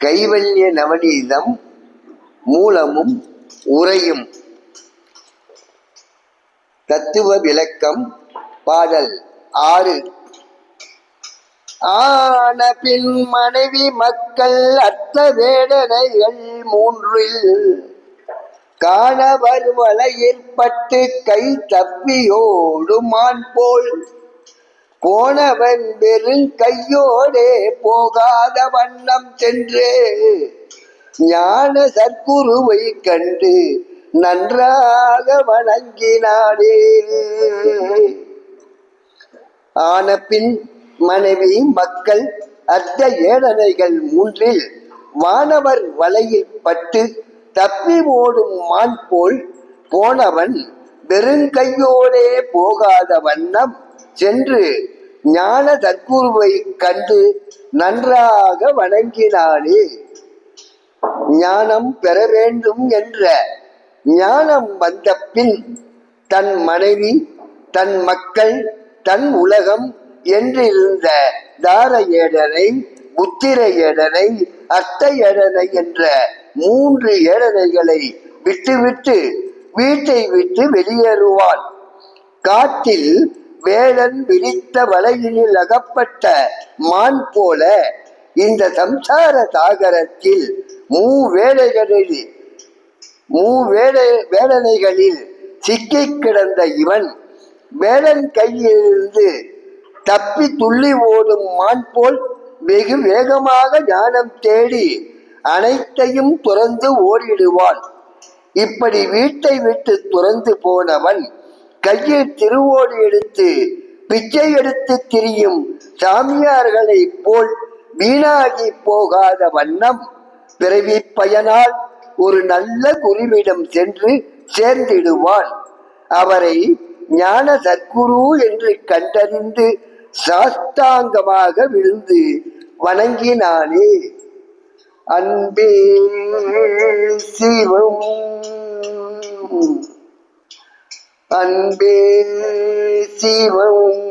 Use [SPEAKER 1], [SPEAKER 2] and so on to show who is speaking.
[SPEAKER 1] கைவல்ய நவநீதம் மூலமும் உரையும் தத்துவ விளக்கம் பாடல் ஆறு. ஆன பின் மனைவி மக்கள் அத்த வேடனைகள் மூன்றில் காணவர் வலையில் பட்டு கை தப்பியோடுமான் போல் போனவன் வெறும் கையோடே போகாத வண்ணம் சென்று ஞான சற்குருவை கண்டு நன்றாக வணங்கினாடே ஆன பின் மனைவி மக்கள் அத்த ஏழனைகள் மூன்றில் வானவர் வலையில் பட்டு தப்பி ஓடும் மான் போல் போனவன் வெறுங்கையோடே போகாத வண்ணம் சென்று ஞான தற்குருவை கண்டு நன்றாக வணங்கினாளே ஞானம் பெற வேண்டும் என்ற ஞானம் வந்த பின் தன் மனைவி தன் மக்கள் தன் உலகம் என்றிருந்த தார ஏடனை புத்திர ஏடனை அர்த்த ஏடனை என்ற மூன்று ஏடனைகளை விட்டுவிட்டு வீட்டை விட்டு வெளியேறுவான். காட்டில் வேடன் விரித்த வலையினில் அகப்பட்ட மான் போல இந்த சம்சார சாகரத்தில் மூ வேலைகளில் மூ வேலை வேடனைகளில் சிக்கிக் கிடந்த இவன் வேடன் கையிலிருந்து தப்பி துள்ளி ஓடும் மான் போல் வெகு வேகமாக ஞானம் தேடி அனைத்தையும் துறந்து ஓடிடுவான். இப்படி வீட்டை விட்டு துறந்து போனவன் கையில் திருவோடு எடுத்து பிச்சை எடுத்து திரியும் சாமியார்களைப் போல் வீணாகி போகாத வண்ணம் பிறவி பயனால் ஒரு நல்ல குருவிடம் சென்று சேர்ந்திடுவான். அவரை ஞான சத்குரு என்று கண்டறிந்து சாஸ்தாங்கமாக விழுந்து வணங்கினானே. அன்பே சிவம். அன்பே சிவம்.